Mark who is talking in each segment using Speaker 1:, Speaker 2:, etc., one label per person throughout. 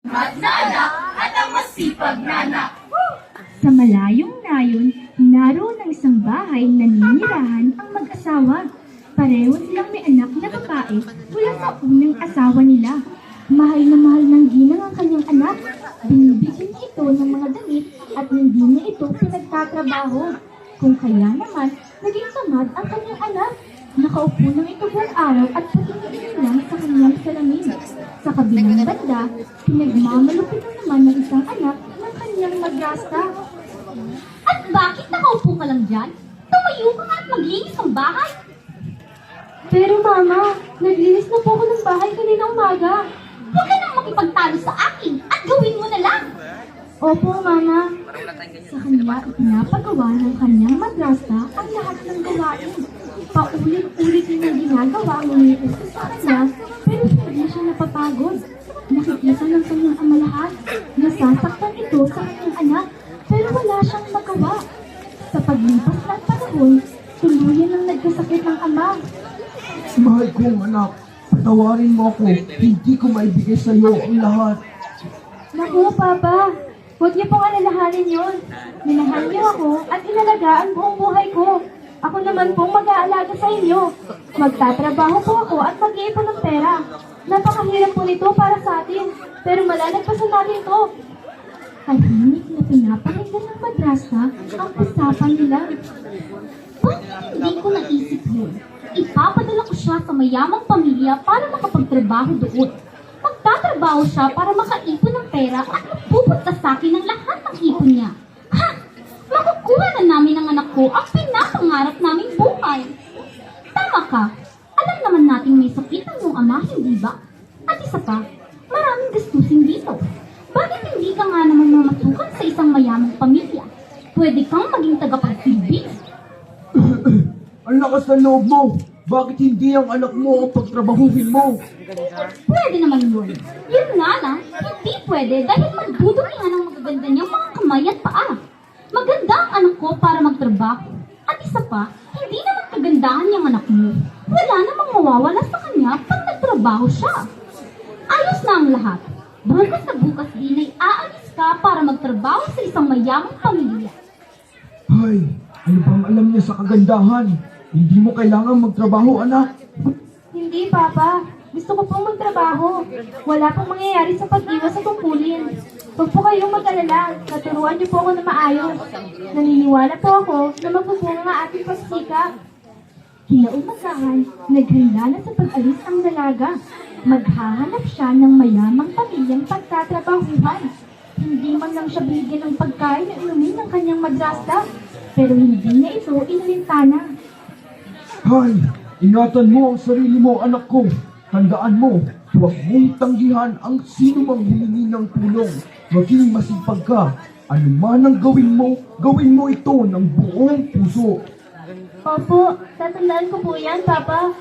Speaker 1: Magnana at ang masipag nana.
Speaker 2: Sa malayong nayon, naroon ang isang bahay na ninirahan ang mag-asawa. Pareho silang may anak na babae mula sa unang asawa nila. Mahal na mahal ng ginang ang kanyang anak. Binibigyan niya ito ng mga damit at hindi niya ito pinagtatrabaho. Kung kaya naman, naging tamad ang kanyang anak. Nakaupo lang ito buong araw at patingin lang sa kanyang salamin. Sa kabilang banda, pinagmamalupit na naman ng isang anak ng kanyang madrasta.
Speaker 3: At bakit nakaupo ka lang dyan? Tumayo ka nga at maglinis ng bahay.
Speaker 2: Pero mama, naglinis na po ako ng bahay kanina umaga.
Speaker 3: Huwag ka nang makipagtalo sa akin at gawin mo na lang.
Speaker 2: Opo, mama. Sa kanya, pinapagawa ng kanyang madrasta ang lahat ng gawain. Paulit-ulit niya ginagawa ang umiuso sa kanya, pero hindi siya napapagod. Nakikita ng kanyang ama lahat. Nasasaktan ito sa kanyang anak, pero wala siyang magawa. Sa paglipas ng panahon, tuluyan ang nagkasakit ng ama.
Speaker 4: Mahal kong anak, patawarin mo ako. Hindi ko maibigay sa iyo ang lahat.
Speaker 2: Naku, Papa. Huwag niyo pong alalahanin yun. Minahal niyo ako at inalagaan buong buhay ko. Ako naman pong mag-aalaga sa inyo. Magtatrabaho po ako at mag-iipon ng pera. Napakahirap po nito para sa atin. Pero malalagpasan natin ito. Tahimik na pinapakinggan ng madrasta ang usapan nila.
Speaker 3: Bakit hindi ko naisip yun? Ipapadala ko siya sa mayamang pamilya para makapagtrabaho doon. Magtatrabaho siya para makaipon ng pera at mapupunta sa akin ng lahat ng ipon niya. Ha! Makukuha na namin ng anak ko ang pinapangarap naming buhay. Tama ka. Alam naman nating may sakit ang iyong ama, hindi ba? At isa pa, maraming gastusin dito. Bakit hindi ka nga naman mamatukan sa isang mayamang pamilya? Pwede kang maging tagapagsilbi.
Speaker 4: Ang lakas ng loob mo. Bakit hindi ang anak mo ang pagtrabahuhin mo?
Speaker 3: Pwede naman yun. Yun nga lang, hindi pwede dahil magdudumihan ang magaganda niyang mga kamay at paa. Maganda ang anak ko para magtrabaho. At isa pa, hindi naman kagandahan niyang anak mo. Wala namang mawawala sa kanya pag nagtrabaho siya. Ayos na ang lahat. Bukas na bukas din ay aalis ka para magtrabaho sa isang mayamang pamilya.
Speaker 4: Ay, ano bang alam niya sa kagandahan? Hindi mo kailangan magtrabaho, anak.
Speaker 2: Hindi, Papa. Gusto ko pong magtrabaho. Wala pong mangyayari sa pag-iwas sa tungkulin. Huwag po kayong mag-alala. Naturuan niyo po ako na maayos. Naniniwala po ako na magbubunga ang ating pagsikap. Kinaumagahan, naghanda na sa pag-alis ang dalaga. Maghahanap siya ng mayamang pamilyang pagtatrabahuhan. Hindi man lang siya binigyan ng pagkain at inumin ng kanyang madrasta. Pero hindi niya ito inalintana.
Speaker 4: Hay, ingatan mo ang sarili mo, anak ko. Tandaan mo, huwag mong tanggihan ang sino mang humingi ng tulong. Maging masipag ka. Ano man ang gawin mo, gawin mo ito ng buong puso.
Speaker 2: Opo, tatandaan ko po yan, Papa.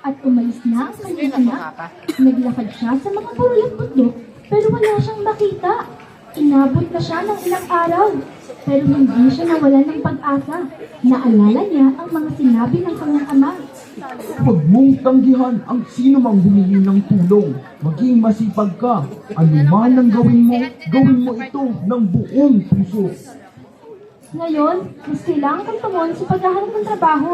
Speaker 2: At umalis na ang kanyang anak. Naglakad siya sa mga purulang bundok, pero wala siyang makita. Inabot na siya ng ilang araw, pero hindi siya nawalan ng pag-asa. Naalala niya ang mga sinabi ng kanyang ama.
Speaker 4: Huwag mong tanggihan ang sino mang humingi ng tulong. Maging masipag ka. Ano man ang gawin mo, gawin mo ito ng buong puso.
Speaker 2: Ngayon, mas kailangan kong tumun sa paghahanap ng trabaho.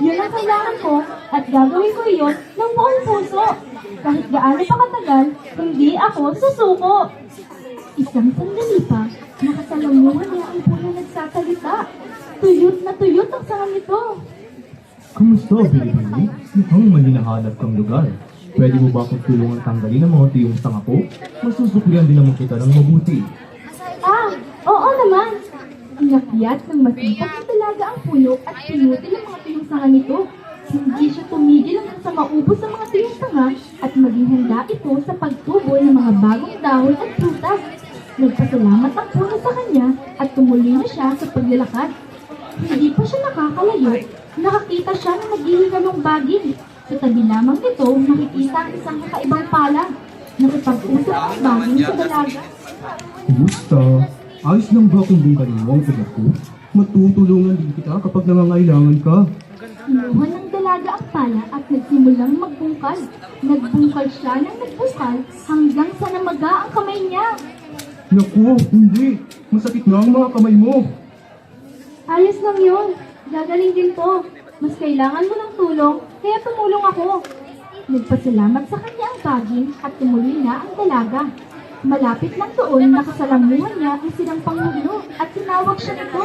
Speaker 2: Yun ang kailangan ko at gagawin ko iyon ng buong puso. Kahit gaano pa katagal, hindi ako susuko. Isang sandali pa, nakasalamuhan niya ang puno nagsasalita. Tuyot na tuyot ang sanga nito.
Speaker 5: Kumusta, Bilibili? Mukhang may hinahanap kang lugar. Pwede mo ba akong tulungan tanggalin ang mga tuyong tanga ko? Masusuklian din naman kita ng mabuti.
Speaker 2: Ah, oo naman. Inakyat ng masipag na talaga ang puno at pinutin ang mga tuyong sanga nito. Hindi siya tumigil hanggang sa maubos ang mga tuyong sanga at maging handa ito sa pagtubo ng mga bagong dahon at prutas. Nagpasalamat ang puno sa kanya at tumuloy na siya sa paglalakad. Hindi pa siya nakakalayo, nakakita siya ng naghihiga ng baging. Sa tabi lamang nito, makikita ang isang kakaibang pala. Nakipag-usap ang baging sa dalaga.
Speaker 5: Kumusta? Ayos ba kung bungkalin mo ang sagot ko? Matutulungan din kita kapag nangangailangan ka.
Speaker 2: Kinuha ng dalaga ang pala at nagsimulang magbungkal. Nagbungkal siya ng nagbungkal hanggang sa namaga ang kamay niya.
Speaker 5: Naku, hindi. Masakit na ang mga kamay mo.
Speaker 2: Ayos lang yun. Gagaling din to. Mas kailangan mo ng tulong, kaya tumulong ako. Nagpasalamat sa kanya ang baging at tumuloy na ang dalaga. Malapit lang doon, nakasalamuhan niya ang silang pangulo at tinawag siya nito.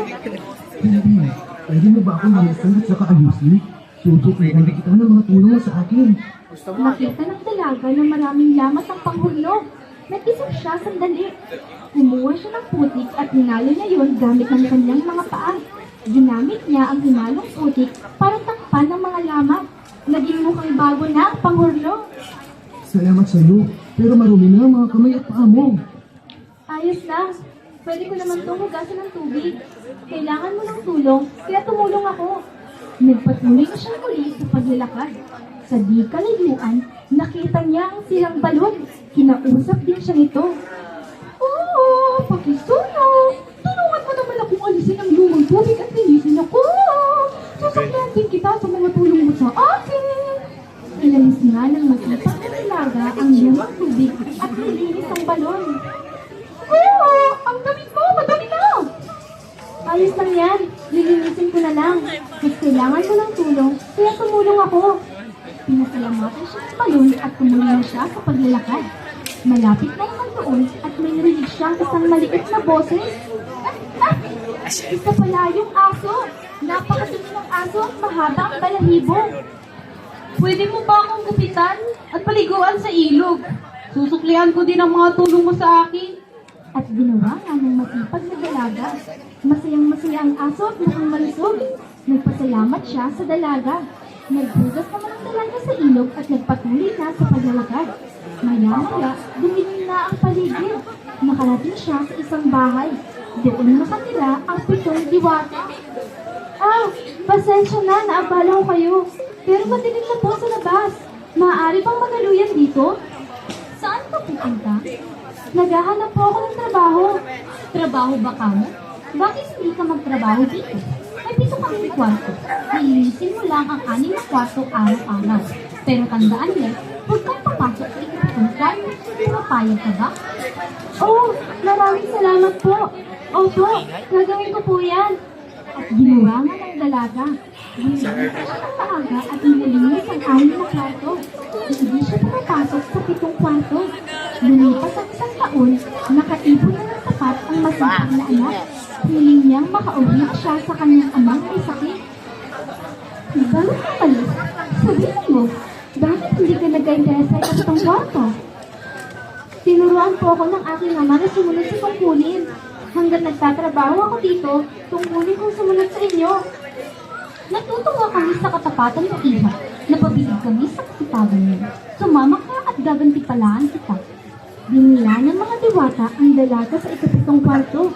Speaker 5: Hindi. Pwede mo ba akong linisan at saka ayusin? Susukuyan kita ng mga tulong mo sa akin.
Speaker 2: Nakita ng dalaga na maraming lamat ang panghulog. Nag-isip siya sandali. Kumuha siya ng putik at hinalo niya yun gamit ng kanyang mga paa. Ginamit niya ang hinalong putik para takpan ng mga lamat. Naging mukhang bago na ang panghulog.
Speaker 5: Salamat sa iyo. Pero marumi na ang mga kamay at paa mo.
Speaker 2: Ayos na. Pwede ko naman itong hugasan ng tubig. Kailangan mo ng tulong, kaya tumulong ako. Nagpatuloy na siya muli sa paglalakad. Sa di kalayuan, nakita niya ang silang balon. Kinausap din siya nito. Oo, pakisuno. Tulungan mo naman akong alisin ang lumang tubig. Din kita sa mga tulong mo sa akin. Ilalis nga ng masipag na nilaga ang lumang tubig at nilinis ang balon. Oo, ang damit mo, madami na! Ayos lang yan, lilinisin ko na lang. Mas kailangan mo ng tulong, kaya tumulong ako. Pinasalamatan siya ng balon at tumuloy na siya sa paglalakad. Malapit na naman doon at may narinig siyang isang maliit na boses. Ah, ah! Isa pala yung aso. Napakadumi ng aso at mahaba ang balahibo.
Speaker 1: Pwede mo ba akong gupitan at paliguan sa ilog? Susuklian ko din ang mga tulong mo sa akin.
Speaker 2: At ginawa nga ng masipag na dalaga. Masayang masaya ang aso at mukhang malusog. Nagpasalamat siya sa dalaga. Naghugas naman ang dalaga sa ilog at nagpatuloy na sa paglalakad. Maya-maya, dumilim na ang paligid. Nakarating siya sa isang bahay. Doon nakatira ang pitong diwata. Ah, pasensya na, naabala ko kayo. Pero matinig na po sa labas. Maaari bang magaluyan dito? Saan ka pupunta? Naghahanap po ako ng trabaho. Trabaho ba ka mo? Bakit hindi ka magtrabaho dito? May pito kaming kwarto. Nililisin mo lang ang anim na kwarto araw-araw. Pero tandaan mo, huwag kang papasok sa kwarto. Pumapayag ka ba? Oh, maraming salamat po. Opo, gagawin ko po yan. At ginawa nga ng dalaga. Gumigamit siya ng maaga at nililinis ang anim na kwarto. Hindi siya pumapasok sa pitong kwarto. Lumipas ang isang taon, nakaipon na ng sapat ang masipag na anak. Hiling niyang makauwi siya sa kanyang amang may sakit. Bago ka palis, sabihin mo, bakit hindi ka nag-interesa sa ikapitong kwarto? Tinuruan po ako ng aking ama na sumunod sa tungkulin. Hanggang nagtatrabaho ako dito, tungkulin kong sumunod sa inyo. Natutuwa kami sa katapatan ng iha. Napabilig kami sa kasipagan niyo. Sumama ka at gagantipalaan kita. Binila ng mga diwata ang dalaga sa ikapitong kwarto.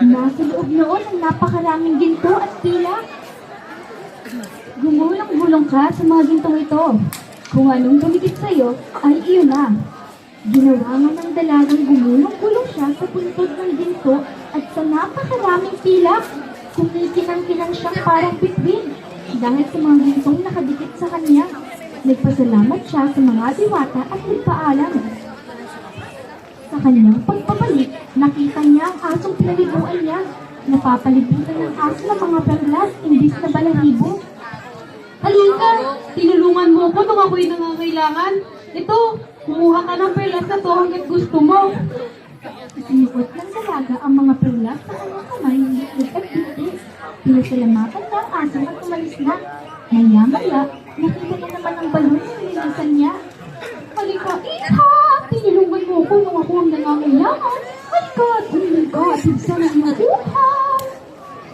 Speaker 2: Nasa loob noon ang napakaraming ginto at pila. Gumulang-gulong ka sa mga gintong ito. Kung anong dumikit sa'yo, ay iyon na. Ginawa nga ng dalagang gumulong-gulong siya sa puntod ng ginto sa napakaraming pila. Kumikinang-kinang siyang parang bituin dahil sa mga gintong nakadikit sa kanya. Nagpasalamat siya sa mga diwata at nagpaalam. Sa kanyang pagpabalik, nakita niya ang asong pinaliguan niya. Napapalibutan ng aso ng mga perlas imbis na balahibo.
Speaker 1: Halika, tinulungan mo ko nung ako'y nangangailangan. Ito, kumuha ka ng perlas na to hanggat gusto mo.
Speaker 2: Sinuot ng dalaga ang mga perlas sa kanyang kamay likod at biti. Pinasalamatan niya ang aso at umalis na. Maya-maya, nakita niya naman ang balon sa nililisan niya. Halika, Iha! Tinulungan mo ko nung ako ang nangangailangan. Halika, tumulong ka at ibsan ang iyong uhaw.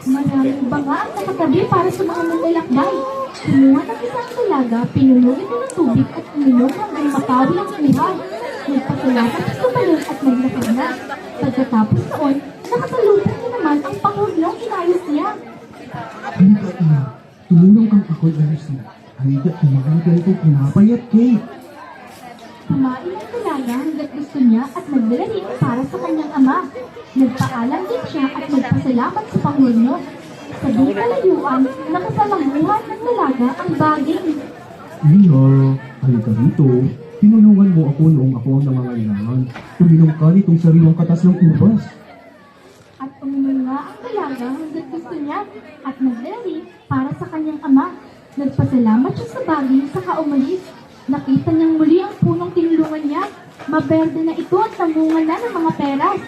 Speaker 2: Maraming banga ang nakatabi para sa mga manlalakbay. Kumuha ng isang dalaga, pinuno ito ng tubig at uminom hanggang matawi ang uhaw. Nagpasalamat siya sa at naglakad na. Pagkatapos noon, nakasalubong niya naman ang pangulang inayos niya.
Speaker 5: Halika, ina. Tumulong kang ako'y ayusin. Halika, kumain ka ito pinapay at cake.
Speaker 2: Kumain ang dalaga hanggat gusto niya at nagdala rin para sa kanyang ama. Nagpaalam din siya at nagpasalamat sa Pangulo. Sa di kalayuan, nakasalanguhan ng dalaga ang baging.
Speaker 5: Ina, halika dito. Tinulungan mo ako noong ako ang nangangailangan. Tuminom ka nitong sariwang katas ng ubas.
Speaker 2: At uminom nga ang dalaga hanggang gusto niya at nagdala para sa kanyang ama. Nagpasalamat siya sa bagay saka umalis. Nakita niyang muli ang punong tinulungan niya. Maberde na ito at namunga na ng mga peras.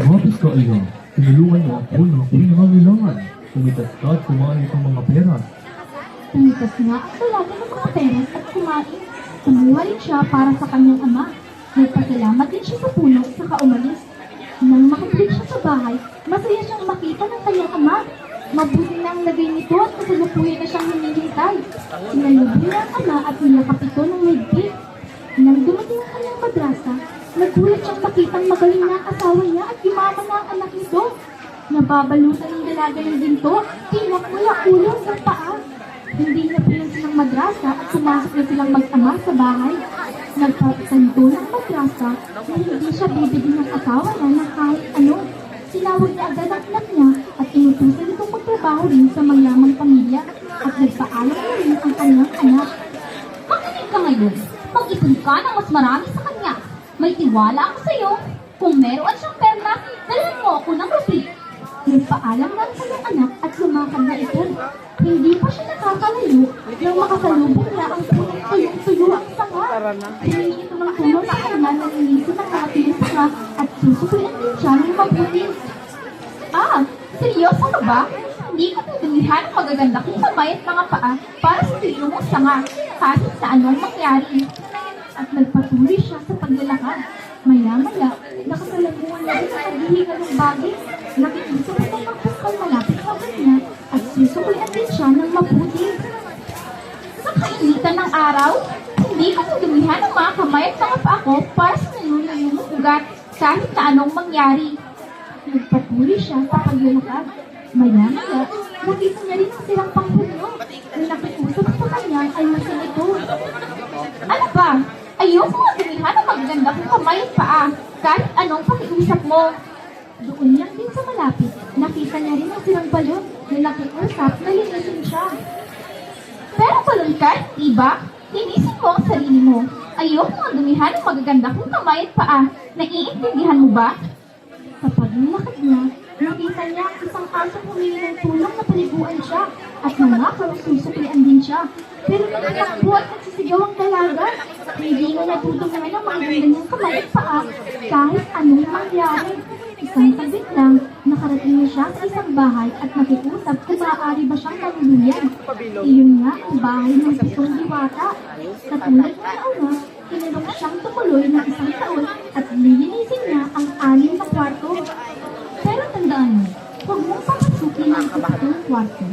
Speaker 5: Mabis ka, Ina. Tinulungan mo ako na ako'y nangangailangan. Kumitas ka at kumain ng mga pera.
Speaker 2: Tumitas nga ang dalaga ng mga peras at kumain. Kumuha rin siya para sa kanyang ama. Nagpasalamat din siya sa puno saka umalis. Nang makabalik siya sa bahay, masaya siyang makita ng kanyang ama. Mabuti na ang lagay nito at kasalukuyan na siyang hinihintay. Sinalubong niya ang ama at nilakap ito ng mahigpit. Nang dumating ang kanyang madrasa, nagulat siyang makitang magaling na asawa niya at yumaman na ang anak nito. Nababalutan ng dalaga ng ginto, tinak mula ulo ng paa. Hindi na pinansin ng madrasa at sumasok na silang mag-ama sa bahay. Nagpapanto ng madrasa na hindi siya bibigyan ng asawa niya ng kahit ano. Tinawag niya agad ang anak niya at inutusan itong magtrabaho rin sa mayamang pamilya at nagpaalam na rin ang kanyang anak.
Speaker 3: Makinig ka ngayon. Mag-ipon ka ng mas marami sa kanya. May tiwala ako sa iyo. Kung meron siyang perla, dalhin mo ako ng rupit.
Speaker 2: Nagpaalam ng kanyang anak at lumakad na ito. Hindi pa siya nakakalayo nang makasalubong niya ang punong tuyong-tuyo ang sanga. Hiningi ito ng tulong sa kanya na nilisin ng mga tinusanga at susukuyan din siya ng mabuti.
Speaker 3: Ah, seryoso ka ba? Hindi ka tutulihan ng magaganda kong kamay at mga paa para sa tuyo mong sanga kahit sa anong mangyari.
Speaker 2: At nagpatuloy siya sa paglalakad. Maya-maya, nakasalubungan na rin ang kagihingan ng bagay. Nakikiso ito ng puskal malapit sa kanya at susukuyan din siya ng mabuti.
Speaker 3: Sa kainitan ng araw, hindi ko tutulihan ng mga kamay at mga paa ko para sa tuyo mong ugat kahit sa anong mangyari.
Speaker 2: Nagpatuloy siya sa paglalakad. Maya-maya, nakita niya rin ang silang panghulo. Nang nakiusap sa kanya ay ito.
Speaker 3: Ano ba? Ayoko nga tumihan ng magaganda kong kamay at paa kahit anong pakiusap mo.
Speaker 2: Doon lang din sa malapit, nakita niya rin ang silang balon na nakiusap na linisin siya.
Speaker 3: Pero balon ka, diba? Linisin mo ang sarili mo. Ayoko nga dumihan ng magaganda kong kamay at paa. Naiintindihan mo ba?
Speaker 2: Sa paglalakad niya, nakita niya ang isang asong humingi ng tulong na paliguan siya at nangakaw susuklian din siya. Pero nagtatakbo at nagsisigaw ang dalaga. Hindi na natutulungan ang mga niyang kamay at paa kahit anong mangyari. Isang saglit lang, nakarating na siya sa isang bahay at nakikusap kung maaari ba siyang maluluyan. Iyon nga ang bahay ng pitong diwata. Katulad ng nauna, tinanong siyang tumuloy ng isang taon at lilinisin niya ang anim na kwarto. Pero tandaan mo, huwag mong papasukin ang kapatong kwarto.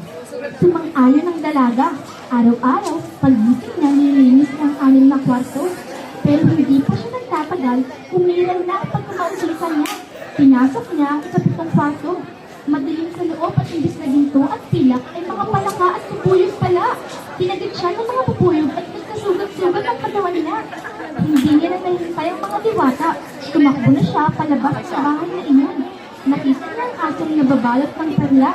Speaker 2: Sumang-ayon ng dalaga. Araw-araw, pagising niya nililinis ang anim na kwarto. Pero hindi pa siya nagtatagal, umiral na ang pagkamausisan niya. Pinasok niya ang sa pitong kwarto. Madilim sa loob at imbis na ginto at pilak ay mga palaka at pupuyog pala. Tinagad siya ng mga pupuyog at nagkasugat-sugat ang katawan niya. Hindi niya na nahintay ang mga diwata. Tumakbo na siya palabas sa bahay na iyon. Nakita niya ang asong nababalot ng perla.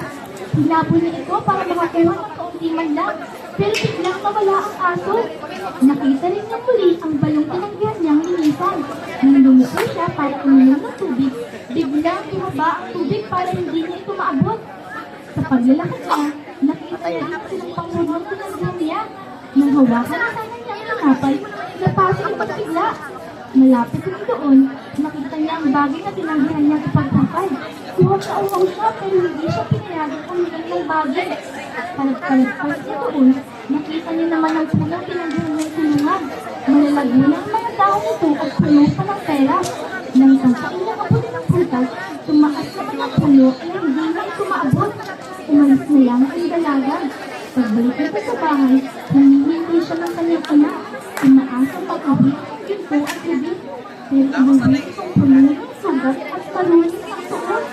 Speaker 2: Hinabol niya ito para makakuha ng kaunti man lang. Pero biglang nawala ang aso. Nakita rin niya muli ang balong tinanggihan niyang linisan. Nang lumupo siya para uminom ng tubig, biglang tumaba ang tubig para hindi niya ito maabot. Sa paglalakad niya, nakita niya rin silang pangunong tinanggihan niya. Nang hawakan na sana niya ang tinapay, napasok ang pagbigla. Malapit rin doon, nakita niya ang bagay na tinanggihan niyang ipagpapay. Kuha siya umaw siya pero hindi siya pinayagan uminom ng bagay. Kalag-kalagpas niya doon, nakita niya naman ang punong tinanggihan niyang tulungan. Malalago na ang mga tao nito at puno pa ng pera. Nang sampain niya kapunin ng prutas, tumaas naman ang puno ay hindi na ito maabot. Umalis na lang ang dalaga. Pagbalik nito sa bahay, humihingi siya ng kanyang anak. Umaasang pag-uwi ang ginto at tubig. Pero inuwi itong puno ng sugat at parunin ang tuon.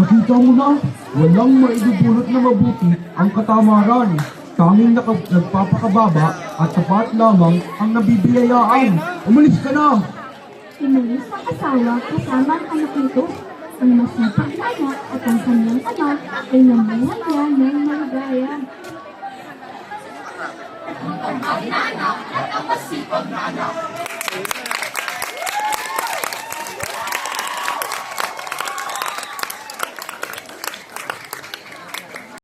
Speaker 4: Nakita mo na, walang maidudulot na mabuti ang katamaran. Tanging nagpapakababa at tapat lamang ang nabibiyayaan. Umalis ka na!
Speaker 2: Inulis ang asawa kasama ang anak nito. Ang masipag na anak at ang kanyang ama ay namuhay niya ng maligaya.
Speaker 6: Ang na anak at ang masipag na anak.